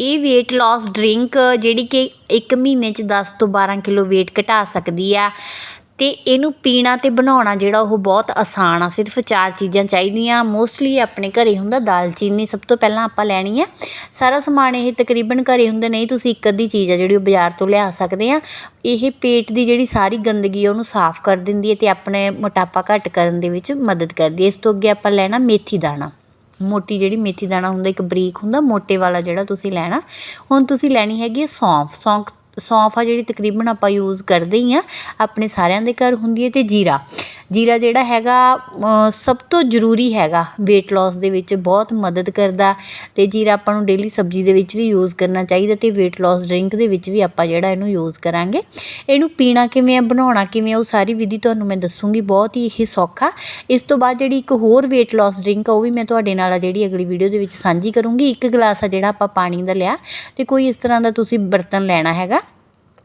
ਇਹ weight loss drink ਜਿਹੜੀ ਕਿ ਇੱਕ ਮਹੀਨੇ 'ਚ ਦਸ ਤੋਂ 12 ਕਿਲੋ ਵੇਟ ਘਟਾ ਸਕਦੀ ਆ ਅਤੇ ਇਹਨੂੰ ਪੀਣਾ ਅਤੇ ਬਣਾਉਣਾ ਜਿਹੜਾ ਉਹ ਬਹੁਤ ਆਸਾਨ ਆ। ਸਿਰਫ ਚਾਰ ਚੀਜ਼ਾਂ ਚਾਹੀਦੀਆਂ। ਮੋਸਟਲੀ ਆਪਣੇ ਘਰ ਹੁੰਦਾ ਦਾਲਚੀਨੀ ਸਭ ਤੋਂ ਪਹਿਲਾਂ ਆਪਾਂ ਲੈਣੀ ਆ। ਸਾਰਾ ਸਮਾਨ ਇਹ ਤਕਰੀਬਨ ਘਰ ਹੁੰਦਾ ਨਹੀਂ, ਤੁਸੀਂ ਇੱਕ ਅੱਧੀ ਚੀਜ਼ ਆ ਜਿਹੜੀ ਉਹ ਬਾਜ਼ਾਰ ਤੋਂ ਲਿਆ ਸਕਦੇ ਆ। ਇਹ ਪੇਟ ਦੀ ਜਿਹੜੀ ਸਾਰੀ ਗੰਦਗੀ ਆ, ਉਹਨੂੰ ਸਾਫ਼ ਕਰ ਦਿੰਦੀ ਹੈ ਅਤੇ ਆਪਣੇ ਮੋਟਾਪਾ ਘੱਟ ਕਰਨ ਦੇ ਵਿੱਚ ਮਦਦ ਕਰਦੀ ਹੈ ਇਸ ਤੋਂ ਅੱਗੇ ਆਪਾਂ ਲੈਣਾ ਮੇਥੀ ਦਾਣਾ। ਮੋਟੀ ਜਿਹੜੀ ਮੇਥੀ ਦਾਣਾ ਹੁੰਦਾ, ਇੱਕ ਬਰੀਕ ਹੁੰਦਾ, ਮੋਟੇ ਵਾਲਾ ਜਿਹੜਾ ਤੁਸੀਂ ਲੈਣਾ, ਹੁਣ ਤੁਸੀਂ ਲੈਣੀ ਹੈਗੀ ਹੈ ਸੌਂਫ। ਸੌਂਫ ਸੌਂਫ ਆ ਜਿਹੜੀ ਤਕਰੀਬਨ ਆਪਾਂ ਯੂਜ਼ ਕਰਦੇ ਹੀ ਆ, ਆਪਣੇ ਸਾਰਿਆਂ ਦੇ ਘਰ ਹੁੰਦੀ ਹੈ ਅਤੇ ਜੀਰਾ। ਜੀਰਾ ਜਿਹੜਾ ਹੈਗਾ ਸਭ ਤੋਂ ਜ਼ਰੂਰੀ ਹੈਗਾ, weight loss ਦੇ ਵਿੱਚ ਬਹੁਤ ਮਦਦ ਕਰਦਾ ਅਤੇ ਜੀਰਾ ਆਪਾਂ ਨੂੰ ਡੇਲੀ ਸਬਜ਼ੀ ਦੇ ਵਿੱਚ ਵੀ ਯੂਜ਼ ਕਰਨਾ ਚਾਹੀਦਾ ਅਤੇ weight loss ਡਰਿੰਕ ਦੇ ਵਿੱਚ ਵੀ ਆਪਾਂ ਜਿਹੜਾ ਇਹਨੂੰ ਯੂਜ਼ ਕਰਾਂਗੇ। ਇਹਨੂੰ ਪੀਣਾ ਕਿਵੇਂ ਆ, ਬਣਾਉਣਾ ਕਿਵੇਂ ਆ, ਉਹ ਸਾਰੀ ਵਿਧੀ ਤੁਹਾਨੂੰ ਮੈਂ ਦੱਸੂੰਗੀ, ਬਹੁਤ ਹੀ ਇਹ ਸੌਖਾ। ਇਸ ਤੋਂ ਬਾਅਦ ਜਿਹੜੀ ਇੱਕ ਹੋਰ weight loss ਡਰਿੰਕ ਆ, ਉਹ ਵੀ ਮੈਂ ਤੁਹਾਡੇ ਨਾਲ ਆ ਜਿਹੜੀ ਅਗਲੀ ਵੀਡੀਓ ਦੇ ਵਿੱਚ ਸਾਂਝੀ ਕਰੂੰਗੀ। ਇੱਕ ਗਲਾਸ ਆ ਜਿਹੜਾ ਆਪਾਂ ਪਾਣੀ ਦਾ ਲਿਆ ਅਤੇ ਕੋਈ ਇਸ ਤਰ੍ਹਾਂ ਦਾ ਤੁਸੀਂ ਬਰਤਨ ਲੈਣਾ ਹੈਗਾ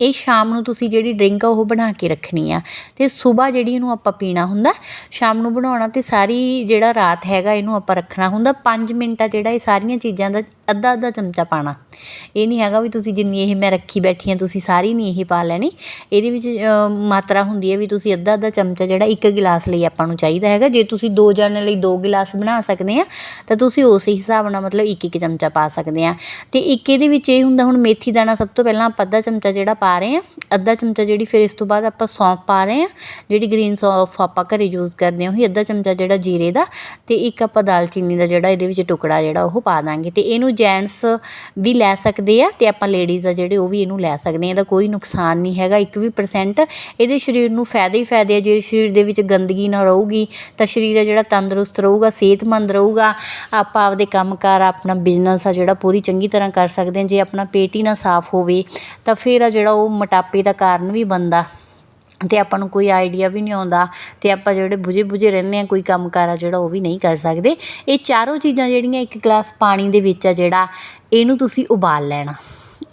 ਇਹ ਸ਼ਾਮ ਨੂੰ ਤੁਸੀਂ ਜਿਹੜੀ ਡਰਿੰਕ ਆ ਉਹ ਬਣਾ ਕੇ ਰੱਖਣੀ ਆ। ਅਤੇ ਸਵੇਰ ਜਿਹੜੀ ਇਹਨੂੰ ਆਪਾਂ ਪੀਣਾ ਹੁੰਦਾ, ਸ਼ਾਮ ਨੂੰ ਬਣਾਉਣਾ ਅਤੇ ਸਾਰੀ ਜਿਹੜਾ ਰਾਤ ਹੈਗਾ ਇਹਨੂੰ ਆਪਾਂ ਰੱਖਣਾ ਹੁੰਦਾ। 5 ਮਿੰਟ ਆ ਜਿਹੜਾ ਇਹ ਸਾਰੀਆਂ ਚੀਜ਼ਾਂ ਦਾ ਅੱਧਾ ਅੱਧਾ ਚਮਚਾ ਪਾਣਾ। ਇਹ ਨਹੀਂ ਹੈਗਾ ਵੀ ਤੁਸੀਂ ਜਿੰਨੀ ਇਹ ਮੈਂ ਰੱਖੀ ਬੈਠੀ ਹਾਂ ਤੁਸੀਂ ਸਾਰੀ ਨਹੀਂ ਇਹ ਪਾ ਲੈਣੀ। ਇਹਦੇ ਵਿੱਚ ਮਾਤਰਾ ਹੁੰਦੀ ਹੈ ਵੀ ਤੁਸੀਂ ਅੱਧਾ ਅੱਧਾ ਚਮਚਾ ਜਿਹੜਾ ਇੱਕ ਗਿਲਾਸ ਲਈ ਆਪਾਂ ਨੂੰ ਚਾਹੀਦਾ ਹੈਗਾ। ਜੇ ਤੁਸੀਂ ਦੋ ਜਣੇ ਲਈ ਦੋ ਗਿਲਾਸ ਬਣਾ ਸਕਦੇ ਆ, ਤਾਂ ਤੁਸੀਂ ਉਸੇ ਹਿਸਾਬ ਨਾਲ ਮਤਲਬ ਇੱਕ ਇੱਕ ਚਮਚਾ ਪਾ ਸਕਦੇ ਆ। ਅਤੇ ਇੱਕ ਇਹਦੇ ਵਿੱਚ ਇਹ ਹੁੰਦਾ, ਹੁਣ ਮੇਥੀ ਦਾਣਾ ਸਭ ਤੋਂ ਪਹਿਲਾਂ ਆਪਾਂ ਅੱਧਾ ਚਮਚਾ ਜਿਹੜਾ ਪਾ ਰਹੇ ਹਾਂ। ਅੱਧਾ ਚਮਚਾ ਜਿਹੜੀ ਫਿਰ ਇਸ ਤੋਂ ਬਾਅਦ ਆਪਾਂ ਸੌਂਫ ਪਾ ਰਹੇ ਹਾਂ। ਜਿਹੜੀ ਗ੍ਰੀਨ ਸੌਂਫ ਆਪਾਂ ਘਰੇ ਯੂਜ਼ ਕਰਦੇ ਹਾਂ, ਉਹੀ ਅੱਧਾ ਚਮਚਾ ਜਿਹੜਾ ਜੀਰੇ ਦਾ ਅਤੇ ਇੱਕ ਆਪਾਂ ਦਾਲਚੀਨੀ ਦਾ ਜਿਹੜਾ ਇਹਦੇ ਵਿੱਚ ਟੁਕੜਾ ਜਿਹੜਾ ਉਹ ਪਾ ਦਾਂਗੇ। ਅਤੇ ਇਹਨੂੰ ਜੈਂਟਸ ਵੀ ਲੈ ਸਕਦੇ ਆ ਅਤੇ ਆਪਾਂ ਲੇਡੀਜ਼ ਆ ਜਿਹੜੇ ਉਹ ਵੀ ਇਹਨੂੰ ਲੈ ਸਕਦੇ ਆ। ਇਹਦਾ ਕੋਈ ਨੁਕਸਾਨ ਨਹੀਂ ਹੈਗਾ। ਇੱਕ ਵੀ ਪਰਸੈਂਟ ਇਹਦੇ ਸਰੀਰ ਨੂੰ ਫਾਇਦੇ ਹੀ ਫਾਇਦੇ ਆ ਜੇ ਸਰੀਰ ਦੇ ਵਿੱਚ ਗੰਦਗੀ ਨਾ ਰਹੂਗੀ ਤਾਂ ਸਰੀਰ ਆ ਜਿਹੜਾ ਤੰਦਰੁਸਤ ਰਹੂਗਾ, ਸਿਹਤਮੰਦ ਰਹੂਗਾ। ਆਪਾਂ ਆਪਦੇ ਕੰਮਕਾਰ, ਆਪਣਾ ਬਿਜ਼ਨਸ ਆ ਜਿਹੜਾ ਪੂਰੀ ਚੰਗੀ ਤਰ੍ਹਾਂ ਕਰ ਸਕਦੇ ਹਾਂ। ਜੇ ਆਪਣਾ ਪੇਟ ਹੀ ਨਾ ਸਾਫ਼ ਹੋਵੇ ਤਾਂ ਫਿਰ ਆ ਜਿਹੜਾ ਉਹ ਮੋਟਾਪੇ ਦਾ ਕਾਰਨ ਵੀ ਬਣਦਾ ਅਤੇ ਆਪਾਂ ਨੂੰ ਕੋਈ ਆਈਡੀਆ ਵੀ ਨਹੀਂ ਆਉਂਦਾ ਅਤੇ ਆਪਾਂ ਜਿਹੜੇ ਬੁਝੇ ਬੁਝੇ ਰਹਿੰਦੇ ਹਾਂ, ਕੋਈ ਕੰਮ ਕਾਰ ਆ ਜਿਹੜਾ ਉਹ ਵੀ ਨਹੀਂ ਕਰ ਸਕਦੇ। ਇਹ ਚਾਰੋਂ ਚੀਜ਼ਾਂ ਜਿਹੜੀਆਂ ਇੱਕ ਗਲਾਸ ਪਾਣੀ ਦੇ ਵਿੱਚ ਆ ਜਿਹੜਾ, ਇਹਨੂੰ ਤੁਸੀਂ ਉਬਾਲ ਲੈਣਾ।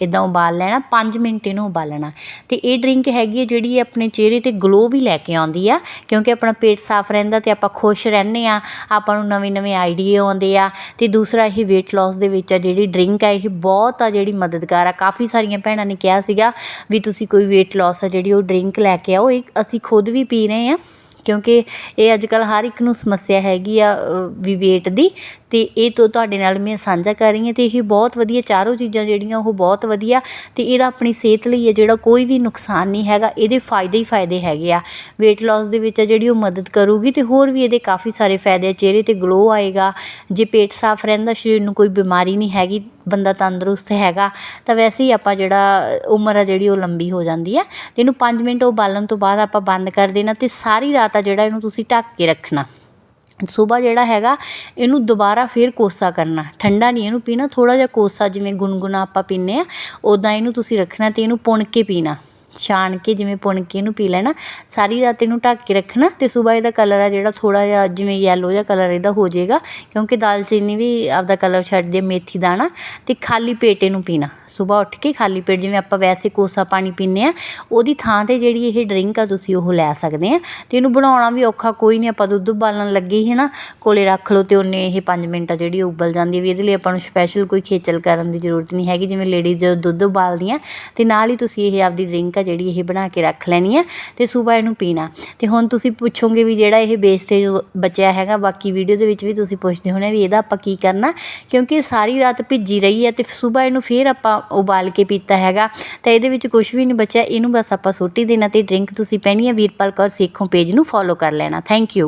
ਇੱਦਾਂ ਉਬਾਲ ਲੈਣਾ 5 ਮਿੰਟ ਇਹਨੂੰ ਉਬਾਲਣਾ। ਅਤੇ ਇਹ ਡਰਿੰਕ ਹੈਗੀ ਹੈ ਜਿਹੜੀ ਆਪਣੇ ਚਿਹਰੇ 'ਤੇ ਗਲੋ ਵੀ ਲੈ ਕੇ ਆਉਂਦੀ ਆ, ਕਿਉਂਕਿ ਆਪਣਾ ਪੇਟ ਸਾਫ਼ ਰਹਿੰਦਾ ਅਤੇ ਆਪਾਂ ਖੁਸ਼ ਰਹਿੰਦੇ ਆ, ਆਪਾਂ ਨੂੰ ਨਵੇਂ ਨਵੇਂ ਆਈਡੀਏ ਆਉਂਦੇ ਆ। ਅਤੇ ਦੂਸਰਾ ਇਹ weight loss ਦੇ ਵਿੱਚ ਆ ਜਿਹੜੀ ਡਰਿੰਕ ਆ, ਇਹ ਬਹੁਤ ਆ ਜਿਹੜੀ ਮਦਦਗਾਰ ਆ। ਕਾਫੀ ਸਾਰੀਆਂ ਭੈਣਾਂ ਨੇ ਕਿਹਾ ਸੀਗਾ ਵੀ ਤੁਸੀਂ ਕੋਈ weight loss ਆ ਜਿਹੜੀ ਉਹ ਡਰਿੰਕ ਲੈ ਕੇ ਆਓ, ਇਹ ਅਸੀਂ ਖੁਦ ਵੀ ਪੀ ਰਹੇ ਆ। ਕਿਉਂਕਿ ਇਹ ਅੱਜ ਕੱਲ੍ਹ ਹਰ ਇੱਕ ਨੂੰ ਸਮੱਸਿਆ ਹੈਗੀ ਆ ਵੀ weight ਦੀ। ਅਤੇ ਇਹ ਤੋਂ ਤੁਹਾਡੇ ਨਾਲ ਮੈਂ ਸਾਂਝਾ ਕਰ ਰਹੀ ਹਾਂ ਅਤੇ ਇਹ ਬਹੁਤ ਵਧੀਆ ਚਾਰੋਂ ਚੀਜ਼ਾਂ ਜਿਹੜੀਆਂ ਉਹ ਬਹੁਤ ਵਧੀਆ ਅਤੇ ਇਹਦਾ ਆਪਣੀ ਸਿਹਤ ਲਈ ਹੈ ਜਿਹੜਾ ਕੋਈ ਵੀ ਨੁਕਸਾਨ ਨਹੀਂ ਹੈਗਾ, ਇਹਦੇ ਫਾਇਦੇ ਹੀ ਫਾਇਦੇ ਹੈਗੇ ਆ। ਵੇਟ ਲੋਸ ਦੇ ਵਿੱਚ ਆ ਜਿਹੜੀ ਉਹ ਮਦਦ ਕਰੂਗੀ ਅਤੇ ਹੋਰ ਵੀ ਇਹਦੇ ਕਾਫੀ ਸਾਰੇ ਫਾਇਦੇ ਆ, ਚਿਹਰੇ 'ਤੇ ਗਲੋ ਆਏਗਾ, ਜੇ ਪੇਟ ਸਾਫ਼ ਰਹਿੰਦਾ, ਸਰੀਰ ਨੂੰ ਕੋਈ ਬਿਮਾਰੀ ਨਹੀਂ ਹੈਗੀ, ਬੰਦਾ ਤੰਦਰੁਸਤ ਹੈਗਾ, ਤਾਂ ਵੈਸੇ ਹੀ ਆਪਾਂ ਜਿਹੜਾ ਉਮਰ ਆ ਜਿਹੜੀ ਉਹ ਲੰਬੀ ਹੋ ਜਾਂਦੀ ਆ। ਅਤੇ ਇਹਨੂੰ 5 ਮਿੰਟ ਉਬਾਲਣ ਤੋਂ ਬਾਅਦ ਆਪਾਂ ਬੰਦ ਕਰ ਦੇਣਾ ਅਤੇ ਸਾਰੀ ਰਾਤ ਆ ਜਿਹੜਾ ਇਹਨੂੰ ਤੁਸੀਂ ਢੱਕ ਕੇ ਰੱਖਣਾ। ਸਵੇਰ ਜਿਹੜਾ ਹੈਗਾ, ਇਹਨੂੰ ਦੁਬਾਰਾ ਫਿਰ ਕੋਸਾ ਕਰਨਾ। ਠੰਡਾ ਨਹੀਂ ਇਹਨੂੰ ਪੀਣਾ, ਥੋੜ੍ਹਾ ਜਿਹਾ ਕੋਸਾ ਜਿਵੇਂ ਗੁਨਗੁਣਾ ਆਪਾਂ ਪੀਂਦੇ ਹਾਂ ਉੱਦਾਂ ਇਹਨੂੰ ਤੁਸੀਂ ਰੱਖਣਾ ਅਤੇ ਇਹਨੂੰ ਪੁਣ ਕੇ ਪੀਣਾ। ਛਾਣ ਕੇ ਜਿਵੇਂ ਪੁਣ ਕੇ ਇਹਨੂੰ ਪੀ ਲੈਣਾ, ਸਾਰੀ ਰਾਤ ਇਹਨੂੰ ਢੱਕ ਕੇ ਰੱਖਣਾ ਅਤੇ ਸਵੇਰ ਇਹਦਾ ਕਲਰ ਆ ਜਿਹੜਾ ਥੋੜ੍ਹਾ ਜਿਹਾ ਜਿਵੇਂ ਯੈਲੋ ਜਿਹਾ ਕਲਰ ਇਹਦਾ ਹੋ ਜਾਏਗਾ, ਕਿਉਂਕਿ ਦਾਲਚੀਨੀ ਵੀ ਆਪਦਾ ਕਲਰ ਛੱਡਦੀ ਹੈ ਮੇਥੀ ਦਾਣਾ ਅਤੇ ਖਾਲੀ ਪੇਟ ਇਹਨੂੰ ਪੀਣਾ। ਸਵੇਰ ਉੱਠ ਕੇ ਖਾਲੀ ਪੇਟ ਜਿਵੇਂ ਆਪਾਂ ਵੈਸੇ ਕੋਸਾ ਪਾਣੀ ਪੀਂਦੇ ਆ ਉਹਦੀ ਥਾਂ 'ਤੇ ਜਿਹੜੀ ਇਹ ਡਰਿੰਕ ਆ ਤੁਸੀਂ ਉਹ ਲੈ ਸਕਦੇ ਆ ਅਤੇ ਇਹਨੂੰ ਬਣਾਉਣਾ ਵੀ ਔਖਾ ਕੋਈ ਨਹੀਂ, ਆਪਾਂ ਦੁੱਧ ਉਬਾਲਣ ਲੱਗੇ ਹੀ ਨਾ, ਕੋਲੇ ਰੱਖ ਲਓ ਅਤੇ ਉਹਨੇ ਇਹ 5 ਮਿੰਟ ਆ ਜਿਹੜੀ ਉਬਲ ਜਾਂਦੀ ਹੈ ਵੀ ਇਹਦੇ ਲਈ ਆਪਾਂ ਨੂੰ ਸਪੈਸ਼ਲ ਕੋਈ ਖੇਚਲ ਕਰਨ ਦੀ ਜ਼ਰੂਰਤ ਨਹੀਂ ਹੈਗੀ, ਜਿਵੇਂ ਲੇਡੀਜ਼ ਜਦੋਂ ਦੁੱਧ ਉਬਾਲਦੀਆਂ ਅਤੇ ਨਾਲ ਹੀ ਤੁਸੀਂ ਇਹ ਆਪਦੀ ਡਰਿੰਕ ਆ ਜਿਹੜੀ ਇਹ ਬਣਾ ਕੇ ਰੱਖ ਲੈਣੀ ਆ ਅਤੇ ਸਵੇਰ ਇਹਨੂੰ ਪੀਣਾ। ਅਤੇ ਹੁਣ ਤੁਸੀਂ ਪੁੱਛੋਗੇ ਵੀ ਜਿਹੜਾ ਇਹ ਵੇਸਟੇਜ ਬਚਿਆ ਹੈਗਾ, ਬਾਕੀ ਵੀਡੀਓ ਦੇ ਵਿੱਚ ਵੀ ਤੁਸੀਂ ਪੁੱਛਦੇ ਹੋਣੇ ਵੀ ਇਹਦਾ ਆਪਾਂ ਕੀ ਕਰਨਾ, ਕਿਉਂਕਿ ਇਹ ਸਾਰੀ ਰਾਤ ਭਿੱਜੀ ਰਹੀ ਹੈ ਅਤੇ ਸਵੇਰ ਇਹਨੂੰ ਫਿਰ ਆਪਾਂ ਉਬਾਲ ਕੇ ਪੀਤਾ ਹੈਗਾ। ਤਾਂ ਇਹਦੇ ਵਿੱਚ ਕੁਝ ਵੀ ਨਹੀਂ ਬਚਿਆ, ਇਹਨੂੰ ਬਸ ਆਪਾਂ ਸੁੱਟ ਦੇਣਾ ਅਤੇ ਡਰਿੰਕ ਤੁਸੀਂ ਪਹਿਣੀ ਹੈ ਵੀਰਪਾਲ ਕੌਰ ਸੇਖੋਂ ਪੇਜ ਨੂੰ ਫੋਲੋ ਕਰ ਲੈਣਾ। Thank you